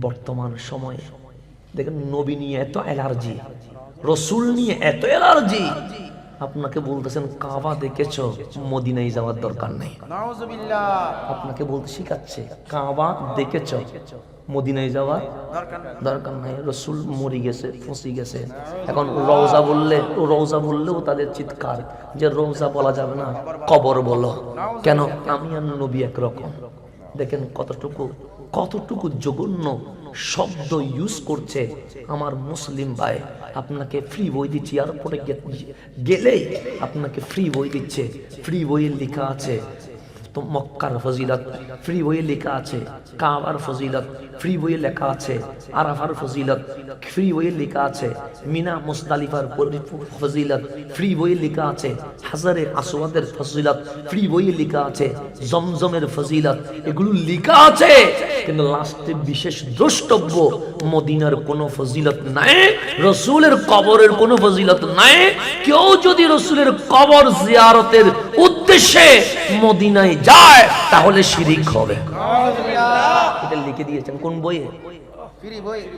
বর্তমান সময়ে। দেখেন, নবী নিয়ে এত অ্যালার্জি, রসুল নিয়ে এত অ্যালার্জি। আপনাকে বলতেছেন, কাবা দেখেছ, মদিনায় যাওয়ার দরকার নেই। আপনাকে বলতে শিখাচ্ছে, কাবা দেখেছ, মদিনায় যাওয়ার দরকার নেই। রসুল মরি গেছে, ফসি গেছে। এখন রওজা বললে, রওজা বললেও তাদের চিৎকার, যে রওজা বলা যাবে না, কবর বলো। কেন? আমি আর নবী একরকম। দেখেন কতটুকু কতটুকু জঘন্য শব্দ ইউজ করছে আমার মুসলিম ভাই, আপনাকে ফ্রি বই দিচ্ছি এয়ারপোর্টে গেলেই আপনাকে ফ্রি বই দিচ্ছে। ফ্রি বইয়ে লেখা আছে, তো মক্কার ফজিলত ফ্রি বইয়ে লেখা আছে, কাবার ফজিলত ফ্রি বইয়ে লেখা আছে, আরাফার ফজিলত ফ্রি বইয়ে লেখা আছে, মিনা মুস্তালিফার ফজিলত ফ্রি বইয়ে লেখা আছে, হাজারে আসওয়াদের ফজিলত ফ্রি বইয়ে লেখা আছে, জমজমের ফজিলত, এগুলো লেখা আছে। কিন্তু লাস্টে বিশেষ দ্রষ্টব্য মদিনার কোনো ফজিলত নাই রসুলের কবরের কোনো ফজিলত নাই। কেউ যদি রসুলের কবর জিয়ারতের উদ্দেশ্যে মদিনায় যায় তাহলে শিরিক হবে। এটা লিখে দিয়েছেন কোন বইয়ে?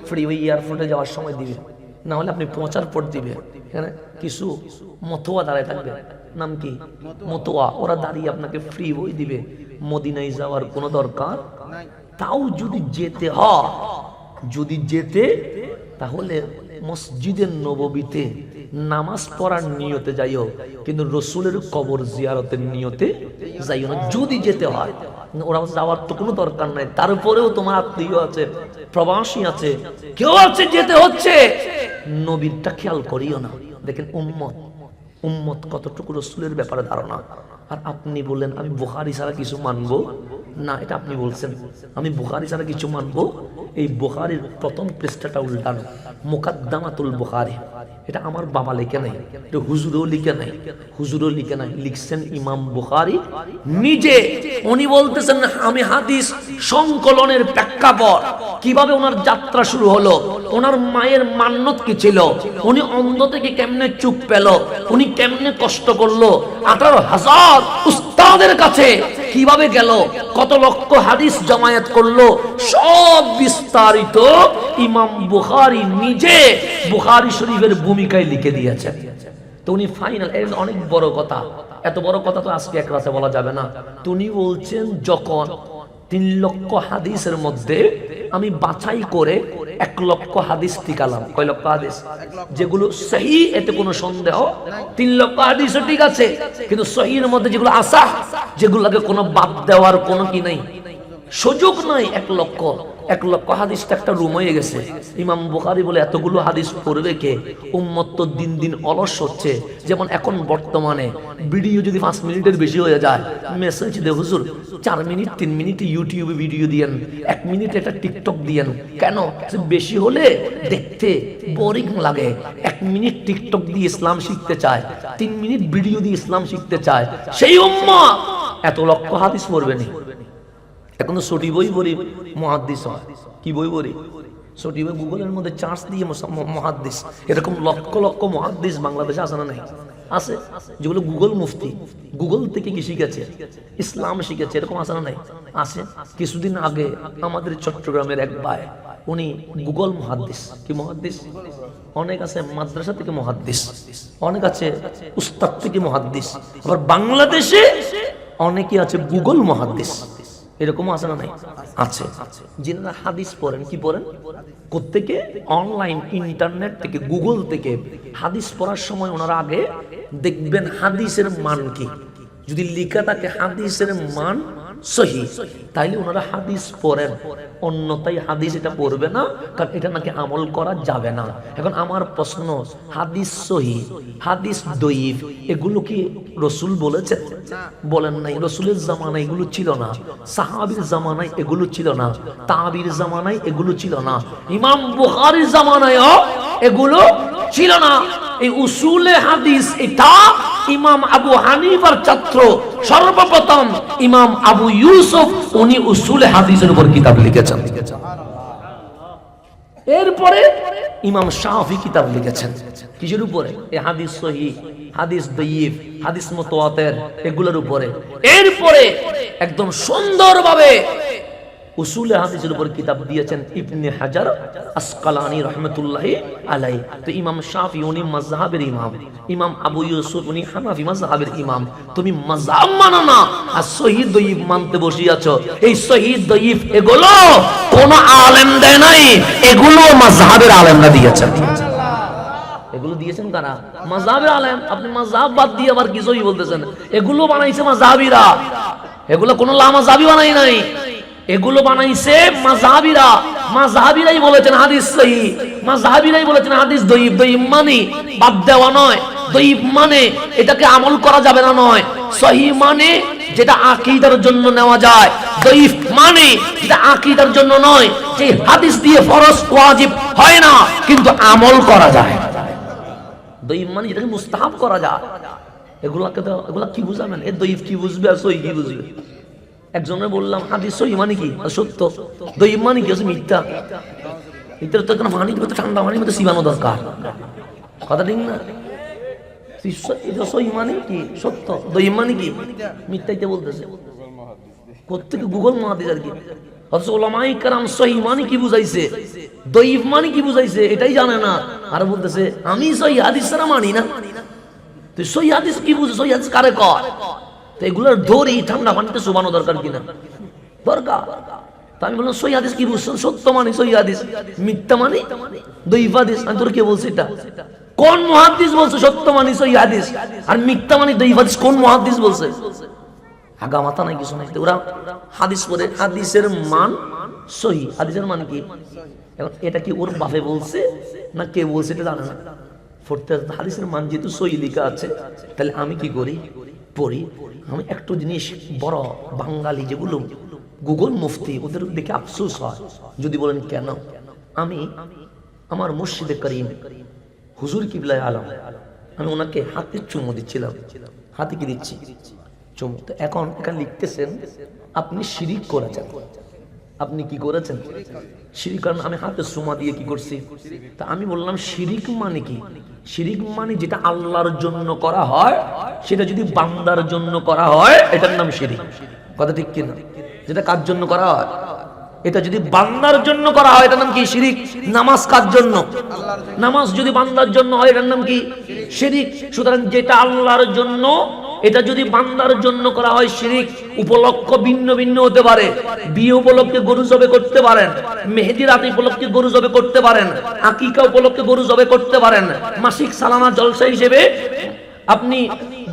ফ্রি বই। ওই এয়ারপোর্টে যাওয়ার সময় দিবে। না হলে আপনি পৌঁছার পর দিবে। এখানে কিছু মতোয়া দাঁড়ায় থাকবে। নাম কি? মতোয়া। ওরা দাঁড়িয়ে আপনাকে ফ্রি বই দিবে। মদিনায় যাওয়ার কোনো দরকার তাও যদি যেতে হয়, যদি যেতে, তাহলে মসজিদের নববীতে নামাজ পড়ার নিয়তে যাইও। কিন্তু রসুলের কবর জিয়ারতের নিয়তে যাইও না। যদি যেতে হয়, ওরা যাওয়ার তো কোনো দরকার নাই। তারপরেও তোমার আত্মীয় আছে, প্রবাসী আছে, কেউ আছে, যেতে হচ্ছে। নবীরটা খেয়াল করিও না। দেখেন উম্মত উম্মত কতটুকু রসুলের ব্যাপারে ধারণা? আর আপনি বললেন, আমি বুখারি ছাড়া কিছু মানবো? না, এটা আপনি বলছেন। আমি বুখারি ছাড়া কিছু মানবো? এই বুখারির প্রথম পৃষ্ঠাটা উল্টানো। মোকাদ্দামাতুল বুখারি। এটা আমার বাবা লিখে নাই। এটা হুজুরও লিখে নাই। হুজুরও লিখে নাই। লিখছেন ইমাম বুখারি। নিজে উনি বলতেছেন, আমি হাদিস সংকলনের প্রেক্ষাপট। কীভাবে ওনার যাত্রা শুরু হলো? ওনার মায়ের মান্যত কি ছিল? উনি অন্ধ থেকে কেমনে চুপ পেল? উনি কেমনে কষ্ট করল? আঠারো হাজার উস্তাদের কাছে কীভাবে গেল? কত লক্ষ হাদিস জমায়েত করল? সব বিস্তারিত ইমাম বুখারি নিজে বুখারি শরীফের ভূমিকায় লিখে দিয়েছেন। তো উনি ফাইনাল অনেক বড় কথা। এত বড় কথা তো আজকে এক রাতে বলা যাবে না। উনি বলছেন, যখন তিন লক্ষ হাদিসের মধ্যে আমি বাছাই করে এক লক্ষ হাদিস টিকালাম কয় লক্ষ হাদিস? যেগুলো সহি, এতে কোনো সন্দেহ? তিন লক্ষ হাদিসও ঠিক আছে, কিন্তু সহির মধ্যে যেগুলো আসা যেগুলোকে কোনো বাদ দেওয়ার কোনো কি নাই? সুযোগ নাই এক লক্ষ। এক লক্ষ হাদিসটা একটা রুম হয়ে গেছে। ইমাম বুখারি বলে, এতগুলো হাদিস পড়বে কে? উম্মত তো দিন দিন অলস হচ্ছে। যেমন এখন বর্তমানে ভিডিও যদি পাঁচ মিনিটের বেশি হয়ে যায় মেসেজ দে, হুজুর, চার মিনিট, তিন মিনিট ইউটিউবে ভিডিও দিয়েন, এক মিনিট একটা টিকটক দিয়েন। কেন? বেশি হলে দেখতে বোরিং লাগে। এক মিনিট টিকটক দিয়ে ইসলাম শিখতে চায়, তিন মিনিট ভিডিও দিয়ে ইসলাম শিখতে চায়। সেই উম্মা এত লক্ষ হাদিস পড়বে না। এখন তো ছুটি বই বলি মহাদ্দিস হয়। কি বই বলি ছুটি বই গুগলের মধ্যে চার্জ দিয়ে মহাদ্দিস। এরকম লক্ষ লক্ষ মহাদ্দিস বাংলাদেশে আছে না নাই? আছে। যেগুলো গুগল মুফতি। গুগল থেকে কি শিখেছে? ইসলাম শিখেছে। এরকম আছে না নাই? আছে। কিছুদিন আগে আমাদের চট্টগ্রামের এক ভাই, উনি গুগল মহাদ্দিস। কি মহাদ্দিস? অনেক আছে মাদ্রাসা থেকে মহাদ্দিস। অনেক আছে উস্তাদ থেকে মহাদ্দিস। আবার বাংলাদেশে অনেকে আছে গুগল মহাদ্দিস। এরকম আছে না নাই? আছে। যিনারা হাদিস পড়েন, কি পড়েন? কোত্থেকে অনলাইন ইন্টারনেট থেকে গুগল থেকে হাদিস পড়ার সময় ওনারা আগে দেখবেন হাদিসের মান কি। যদি লিখা থাকে হাদিসের মান তাইলে ওনারা হাদিস পড়েন। অন্যতাই হাদিস এটা পড়বে না, কারণ এটা নাকি আমল করা যাবে না। এখন আমার প্রশ্ন, হাদিস সহি, হাদিস দইফ এগুলো কি রসুল বলেছেন? বলেন নাই, রসুলের জামানায় এগুলো ছিল না। সাহাবির জামানায় এগুলো ছিল না। তাবির জামানায় এগুলো ছিল না। ইমাম বুখারির জামানায়ও এগুলো ছিল না। এই উসুলে হাদিস এটা ইমাম আবু হানিফার ছাত্র। সর্বপ্রথম ইমাম আবু ইউসুফ উনি উসুলে হাদিসের উপর কিতাব লিখেছেন। এরপরে ইমাম শাহি কিতাব লিখেছেন। কিসের উপরে? এই হাদিস সহি, হাদিস দইফ হাদিস মুতাওয়াতির, এগুলোর উপরে। এরপরে একদম সুন্দরভাবে উসুল হাদিসের উপর কিতাব দিয়েছেন ইবনে হাজার আসকালানি রহমতুল্লাহি আলাই তো ইমাম শাফি উনি মাজহাবের ইমাম। ইমাম আবু ইউসুফ উনি হানাফি মাজহাবের ইমাম। তুমি মাজহাব মানো না, আর শহীদ দইব মানতে বসিয়াছো। এই শহীদ দইব এগুলো কোন আলেম দেয় নাই, এগুলো মাজহাবের আলেমরা দিয়েছেন। এগুলো দিয়েছেন কারা? মাযহাবের আলেম। আপনি মাযহাব বাদ দিয়ে আবার কিছুই বলতেছেন? এগুলো বানাইছে মাযহাবিরা। এগুলো কোন লামাযহাবি বানাই নাই। এগুলো বানাইছে মাযহাবিরা। মাযহাবিরাই বলেছেন হাদিস সহি। মাযহাবিরাই বলেছেন হাদিস দইব দইব মানে বাদ দেওয়া নয়। দইব মানে এটাকে আমল করা যাবে না নয়। সহি মানে যেটা আকীদার জন্য নেওয়া যায়। দইফ মানে যেটা আকীদার জন্য নয়। যে হাদিস দিয়ে ফরজ, ওয়াজিব হয় না, কিন্তু আমল করা যায়। দইব মানে যেটাকে মুস্তাহাব করা যায়। এগুলাকে তো এগুলা কি বুঝাবেন? এ দইব কি বুঝবে আর সই কি বুঝবে? একজনের বললাম, হাদিস মানে কি? সত্য। দইব মানে কি? মিথ্যা। মিথ্যার তো এখানে পানির মতো ঠান্ডা পানির মতো সিবানো দরকার। কথা ঠিক না? মানে মানে গুগল আর কি। মানে কি বুঝাইছে? মানে কি বুঝাইছে? এটাই জানে না। আর বলতেছে, আমি সহি হাদিস মানি না। তুই সহি হাদিস কি বুঝে? সহি হাদিস কারে কর এগুলোর ঠান্ডা পানিতে দরকার কিনা? দরকার। আমি বললাম হাদিস কি বুঝছ সত্য হাদিস। মিথ্যা আমি তোর কে বলছি এটা? কোন মহাদিস বলছে সত্য হাদিস? আর মিথ্যা কোন মহাদিস বলছে? আগা মাথা নাই, কিছু নাই। ওরা হাদিস পড়ে, হাদিসের মান সহি। হাদিসের মান কি? এখন এটা কি ওর বাপে বলছে? না কে বলছে, এটা জানে না। হাদিসের মান যেহেতু সহি লেখা আছে, তাহলে আমি কি করি? পড়ি। আমি একটু জিনিস বড় বাঙালি যেগুলো গুগল মুফতি, ওদের দেখে আফসোস হয়। যদি বলেন কেন? আমি আমার মুর্শিদে করিম, হুজুর কিবলায় আলম। আমি ওনাকে হাতে চুমু দিচ্ছিলাম। হাতে কি দিচ্ছি? চুমু। তো এখন এখানে লিখতেছেন, আপনি শিরিক করেছেন। আপনি কি করেছেন? শিরিক, কারণ আমি হাতে সুমা দিয়ে কি করছি? তা আমি বললাম, শিরিক মানে কি? শিরিক মানে যেটা আল্লাহর জন্য করা হয়, সেটা যদি বান্দার জন্য করা হয়, এটার নাম শিরিক। কথা ঠিক কিনা? যেটা কার জন্য করা হয়? এটা যদি বান্দার জন্য করা হয়, এটার নাম কি শিরিক? নামাজ কার জন্য? নামাজ যদি বান্দার জন্য হয়, এটার নাম কি? শিরিক। সুতরাং যেটা আল্লাহর জন্য এটা যদি বান্দার জন্য করা হয় শিরিক, উপলক্ষ ভিন্ন ভিন্ন হতে পারে। বিয়ে উপলক্ষে গরু জবে করতে পারেন, মেহেদি রাত উপলক্ষে গরু জবে করতে পারেন, আকিকা উপলক্ষে গরু জবে করতে পারেন, মাসিক সালানা জলসা হিসেবে আপনি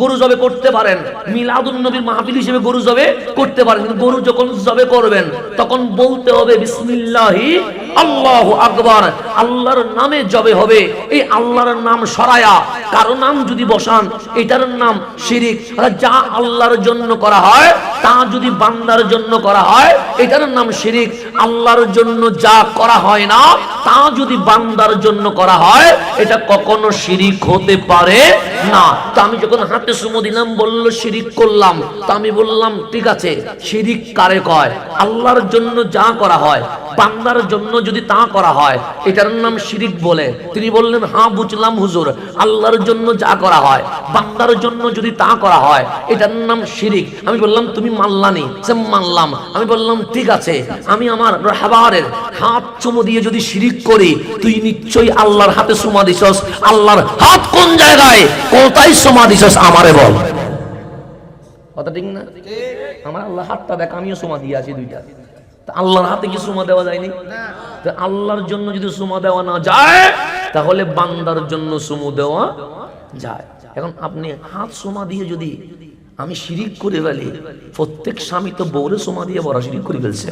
গরু জবে করতে পারেন। মিলাদুন নবীর মাহফিল হিসেবে গরু জবে করতে পারেন। কিন্তু গরু যখন জবে করবেন, তখন বলতে হবে, বিসমিল্লাহি, আল্লাহু আকবার। আল্লাহর নামে জবে হবে। এই আল্লাহর নাম সরায়া কারও নাম যদি বসান, এটার নাম শিরিক। যা আল্লাহর জন্য করা হয়, তা যদি বান্দার জন্য করা হয়, এটার নাম শিরিক। আল্লাহর জন্য যা করা হয় না, তা যদি বান্দার জন্য করা হয়, এটা কখনো শিরিক হতে পারে না। তো আমি যখন হাতে সুমো দিলাম বলল, শিরিক করলাম। তা আমি বললাম, ঠিক আছে, শিরিক কারে কয়? আল্লাহর জন্য যা করা হয়, বান্দার জন্য যদি তা করা হয়, এটার নাম শিরিক বলে। তিনি বললেন হ্যাঁ বুঝলাম হুজুর, আল্লাহর জন্য যা করা হয়, বান্দার জন্য যদি তা করা হয়, এটার নাম শিরিক। আমি বললাম, তুমি মানলানি সে মানলাম আমি বললাম, ঠিক আছে, আমি আমার রাহবারের হাত চুমু দিয়ে যদি শিরিক করি, তুই নিশ্চয়ই আল্লাহর হাতে সুমা দিছস। আল্লাহর হাত কোন জায়গায়? কোথায় সুমা দিছস আমারে বল। কথা ঠিক না? আমার আল্লাহ হাতটা দেখ, আমিও দিয়ে আছি দুইটা। আল্লাহর হাতে কি সুমা দেওয়া যায়নি? আল্লাহর জন্য যদি সুমা দেওয়া না যায়, তাহলে বান্দার জন্য সুমু দেওয়া যায়। এখন আপনি হাত সুমা দিয়ে যদি আমি শিরিক করে ফেলি, প্রত্যেক স্বামী তো বউরে সুমা দিয়ে বড় শিরিক করে ফেলছে।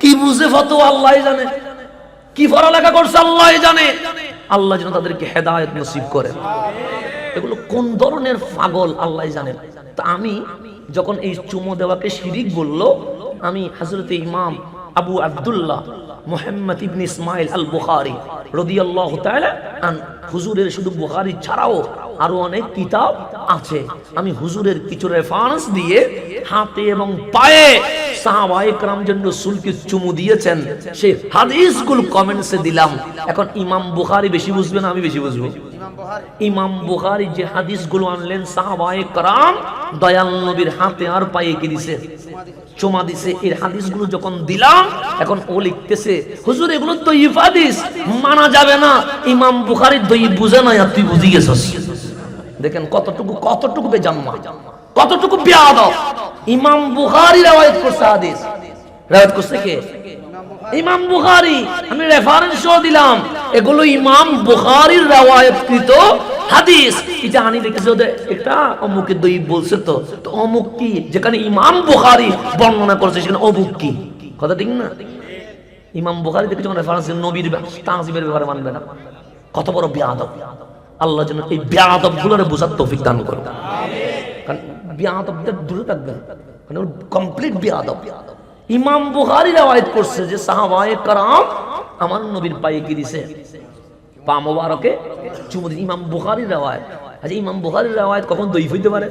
কি বুঝে ফতো আল্লাহ জানে। কি পড়ালেখা করছে আল্লাহ জানে। আল্লাহ যেন তাদেরকে হেদায়ত নসিব করেন। এগুলো কোন ধরনের পাগল আল্লাহ জানেন তা আমি যখন এই চুমো দেওয়াকে শিরিক বলল আমি হজরত ইমাম আবু আব্দুল্লাহ মোহাম্মদ ইবনে ইসমাইল আল বুখারি রদিয়াল্লাহু তাআলা আন হুজুরের শুধু বুখারী ছাড়াও আরো অনেক কিতাব আছে আমি হুজুরের কিছু রেফারেন্স দিয়ে হাতে এবং পায়ে সাহাবায়ে کرام যেন রাসূলকে চুমু দিয়েছেন সেই হাদিসগুলো কমেন্টসে দিলাম এখন ইমাম বুখারী বেশি বুঝবেন আমি বেশি বুঝবো ইমাম বুহারি যে হাদিসগুলো আনলেন, সাহাবায়ে কারাম দয়াল নবীর হাতে আর পায়ে কি দিছে? চুমা দিছে। এর হাদিসগুলো যখন দিলাম, এখন ও লিখতেছে, হুজুর, এগুলো তো হাদিস, মানা যাবে না। ইমাম বুখারি দই বুঝে না আর তুই বুঝি গেছস? দেখেন কতটুকু কতটুকু বেজাম্মা কতটুকু বেয়াদব। ইমাম বুখারী রেওয়ায়েত করছে হাদিস। রেওয়ায়েত করছে কে? ইমাম বুখারী, আমি রেফারেন্স দিলাম। এগুলো ইমাম বুহারির রাওয়ায়তকৃত হাদিস। এটা আনি লিখেছে এটা অমুকের দই বলছে তো। তো অমুক কি? যেখানে ইমাম বুখারি বর্ণনা করছে, সেখানে অমুক কি? কথা ঠিক না? ইমাম বুখারি যখন রেফারেন্স নবীর তাহসিবের ব্যাপারে মানবে না। কত বড় বিয়াদব আল্লাহ যেন এই বেয়াদব গুলোরে বোঝার তৌফিক দান করবে কারণ বিয়াদবদের দূরে থাকবেন কারণ কমপ্লিট বিয়াদব ইমাম বুখারি রেওয়ায়ত করছে যে সাহাবায়ে কারাম আমার নবীর পায়ে কি দিছে? পা মোবারকে। চুমু। ইমাম বুখারীর রওয়ায়াত। আচ্ছা ইমাম বুখারীর রওয়ায়াত কখন দইফ হইতে পারে?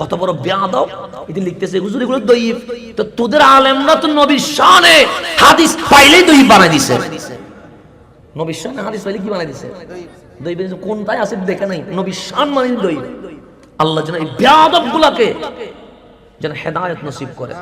কত বড় বেয়াদব এটি লিখতেছে, হুজুর, এগুলো দইফ তো তোদের আলেমরা তো নবীর শানে হাদিস পাইলেই দইফ বানাই দিছে। নবীর শানে হাদিস পাইলে কি বানাই দিছে? দইফ বানাই দিছে। কোনটাই আছে দেখে নাই। নবীর শান মানে দইফ আল্লাহ যেন এই বেয়াদব গুলাকে যেন হেদায়ত নসিব করে।